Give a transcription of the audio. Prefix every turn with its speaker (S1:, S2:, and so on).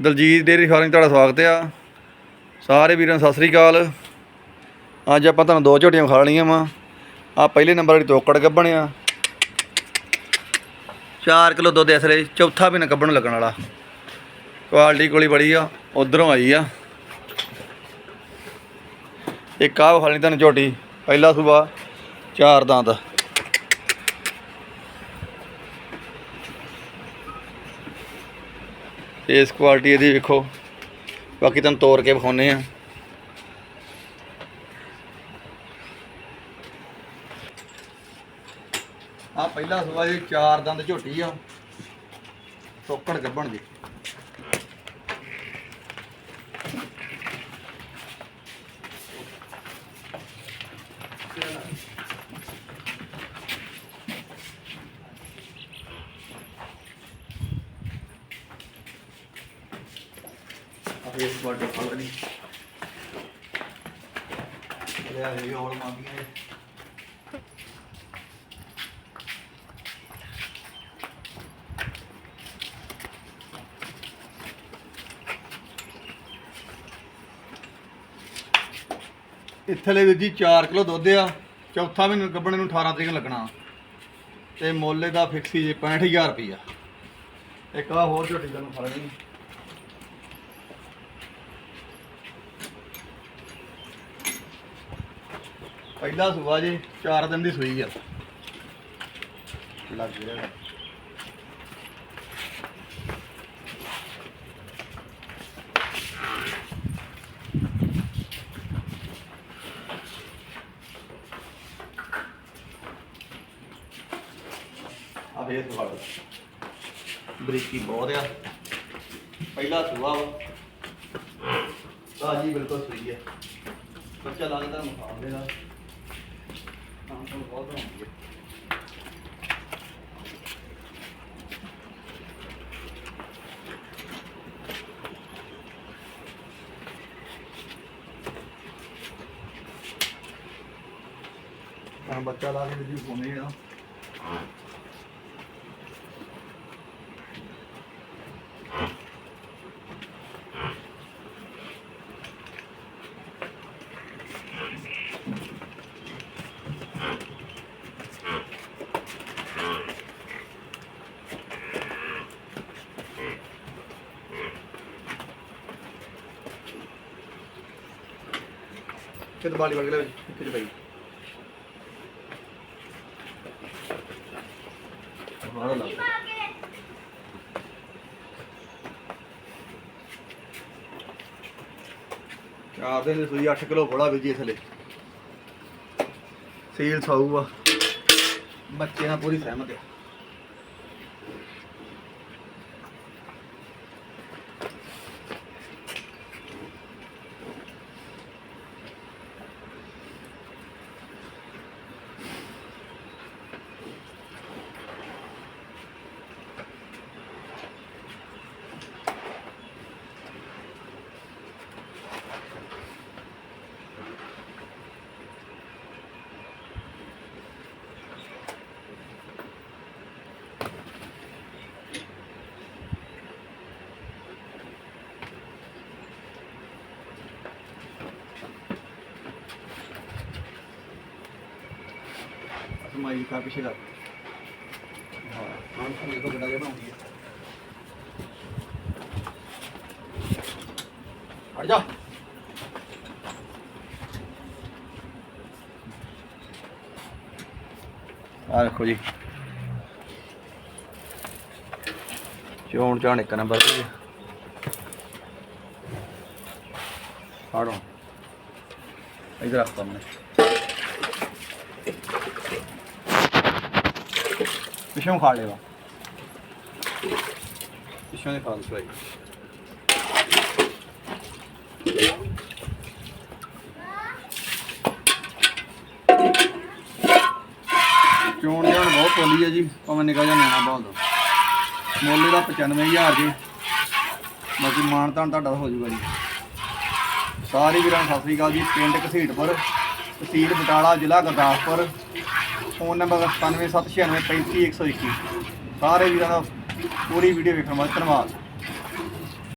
S1: Daljit dairy farm ਤੁਹਾਡਾ ਸਵਾਗਤ ਆ। ਸਾਰੇ ਵੀਰਾਂ ਨੂੰ ਸਤਿ ਸ੍ਰੀ ਅਕਾਲ। ਅੱਜ ਆਪਾਂ ਤੁਹਾਨੂੰ ਦੋ ਝੋਟੀਆਂ ਖਾ ਲਈਆਂ ਵਾ। ਆ ਪਹਿਲੇ ਨੰਬਰ ਵਾਲੀ ਤੋਕੜ ਗੱਭਣ ਆ। 4 ਕਿਲੋ ਦੁੱਧ ਇਸ ਲਈ ਚੌਥਾ ਵੀ ਨਾ ਗੱਭਣ ਲੱਗਣ ਵਾਲਾ। ਕੁਆਲਿਟੀ ਕੋਲੀ ਬੜੀ ਆ, ਉਧਰੋਂ ਆਈ ਆ। ਇੱਕ ਆਹ ਖਾ ਖਾਣੀ ਤੁਹਾਨੂੰ ਝੋਟੀ, ਪਹਿਲਾ ਸੂਬਾ, ਚਾਰ ਦੰਦ। ਇਸ ਕੁਆਲਿਟੀ ਇਹਦੀ ਵੇਖੋ। ਬਾਕੀ ਤੁਹਾਨੂੰ ਤੋੜ ਕੇ ਵਿਖਾਉਨੇ ਆ ਆ ਪਹਿਲਾ ਸਵਾ ਜੀ ਚਾਰ ਦੰਦ ਝੋਟੀ ਆ। ਟੋਕੜ ਗੱਭਣ ਦੀ ਆ ਇਸ ਕੁਆਲਿਟੀ ਫਲ ਨਹੀਂ ਇਹ ਆ ਇਹ ਹੋਰ ਮਾਮੀਆਂ ਨੇ ਇੱਥਲੇ ਵੀਰ ਜੀ 4 ਕਿਲੋ ਦੁੱਧ ਆ। ਚੌਥਾ ਮਹੀਨੇ ਗੱਬਣ ਨੂੰ 18 ਤਰੀਕ ਲੱਗਣਾ। ਤੇ ਮੁੱਲ ਦਾ ਫਿਕਸ ਹੀ ਜੇ 65000 ਰੁਪਈਆ। ਇੱਕ ਆ ਹੋਰ ਝੋਟੀ ਤੁਹਾਨੂੰ ਫੜ ਪਹਿਲਾ ਸੂਆ ਜੇ 4 ਦਿਨ ਦੀ ਸੂਈ ਆ। ਲੱਗ ਰਿਹਾ ਆ ਫੇਰ ਸਵਾਲ ਬਰੀਕੀ ਬਹੁਤ ਆ। ਪਹਿਲਾ ਸੂਆ ਵਾ। ਤਾਜੀ ਬਿਲਕੁਲ ਸਹੀ ਹੈ ਬੱਚਾ ਲੱਗਦਾ ਮੁਕਾਬਲੇ ਦਾ ਕੰਮ ਤਾਂ ਬਹੁਤ ਹੁੰਦੀ ਹੈ ਤਾਂ ਬੱਚਾ ਲਾ ਕੇ ਜੀ ਫੋਨੇ ਆ ਕਿਤੇ ਬਾਲੀ ਵਗ ਲੈ ਕਿਤੇ ਭਾਈ ਮਾਰੋ ਲਾ ਚਾਰ ਦਿਨ ਦੀ ਸੂਈ 8 ਕਿਲੋ ਘੋੜਾ ਵੀ ਜੀ ਥਲੇ। ਸੀਲ ਸਾਊ ਆ। ਬੱਚੇ ਨਾਲ ਪੂਰੀ ਸਹਿਮਤ ਆ। ਮਾਈ ਕਾ ਪਿੱਛੇ ਕਰ। ਹਾਂ ਹਾਂ ਸਾਨੂੰ ਇਹ ਬੜਾ ਜਿਹਾ ਬਣਾਉਂਦੀ ਆ ਦੇਖੋ ਜੀ। ਚੋਣ ਚਾਣ ਇੱਕ ਨੰਬਰ ਤੇ ਫਾੜੋ। ਇਧਰ ਰੱਖਤਾ ਮੈਂ ਪਿਛੋਂ ਖਾ ਲੇਵਾ। ਪਿਛੋਂ ਦੇ ਖਾ ਲਓ ਭਾਈ ਚੋਣ ਜਾਣ ਬਹੁਤ ਪੋਲੀ ਹੈ ਜੀ, ਭਾਵੇਂ ਨਿਕਾ ਜਾ ਨਿਆਣਾ ਬਹੁਤ ਦਾ ਮੁੱਲ ਦਾ 95000 ਜੀ। ਬਾਕੀ ਮਾਣ ਤਾਣ ਤੁਹਾਡਾ ਹੋ ਜਾਊਗਾ ਜੀ। ਸਾਰੇ ਵੀਰਾਂ ਸਤਿ ਸ੍ਰੀ ਅਕਾਲ ਜੀ, ਪਿੰਡ ਘਸੀਟਪੁਰ, ਤਹਿਸੀਲ ਬਟਾਲਾ, ਜ਼ਿਲ੍ਹਾ ਗੁਰਦਾਸਪੁਰ। ਫੋਨ ਨੰਬਰ 9776935121 ਸਾਰੇ ਵੀਰਾਂ ਦਾ ਪੂਰੀ ਵੀਡੀਓ ਵੇਖਣ ਵਾਸਤੇ ਧੰਨਵਾਦ।